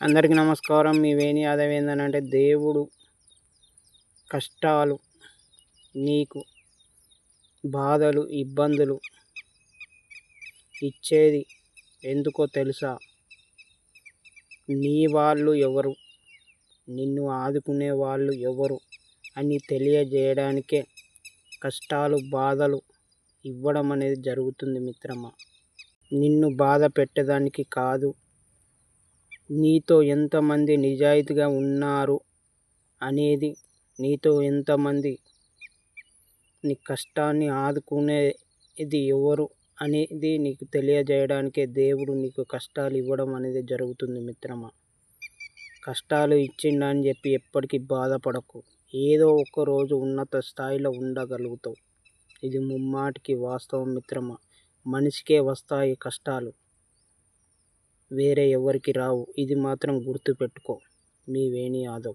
అందరికీ నమస్కారం. మీ వేణి యాదవ్ ఏంటంటే దేవుడు కష్టాలు నీకు బాధలు ఇబ్బందులు ఇచ్చేది ఎందుకో తెలుసా? నీ వాళ్ళు ఎవరు? నిన్ను ఆదుకునే వాళ్ళు ఎవరు? అని తెలియజేయడానికే కష్టాలు బాధలు ఇవ్వడం అనేది జరుగుతుంది మిత్రమా? నిన్ను బాధ పెట్టడానికి కాదు. నీతో ఎంతమంది నిజాయితీగా ఉన్నారు అనేది నీతో ఎంతమంది నీ కష్టాన్ని ఆదుకునేది ఎవరు అనేది నీకు తెలియజేయడానికే దేవుడు నీకు కష్టాలు ఇవ్వడం అనేది జరుగుతుంది మిత్రమా. కష్టాలు ఇచ్చిండని చెప్పి ఎప్పటికీ బాధపడకు. ఏదో ఒక రోజు ఉన్నత స్థాయిలో ఉండగలుగుతావు. ఇది ముమ్మాటికి వాస్తవం మిత్రమా. మనిషికే వస్తాయి కష్టాలు. వేరే ఎవరికి రావు. ఇది మాత్రం గుర్తుపెట్టుకో. మీ వేణి యాదవ్.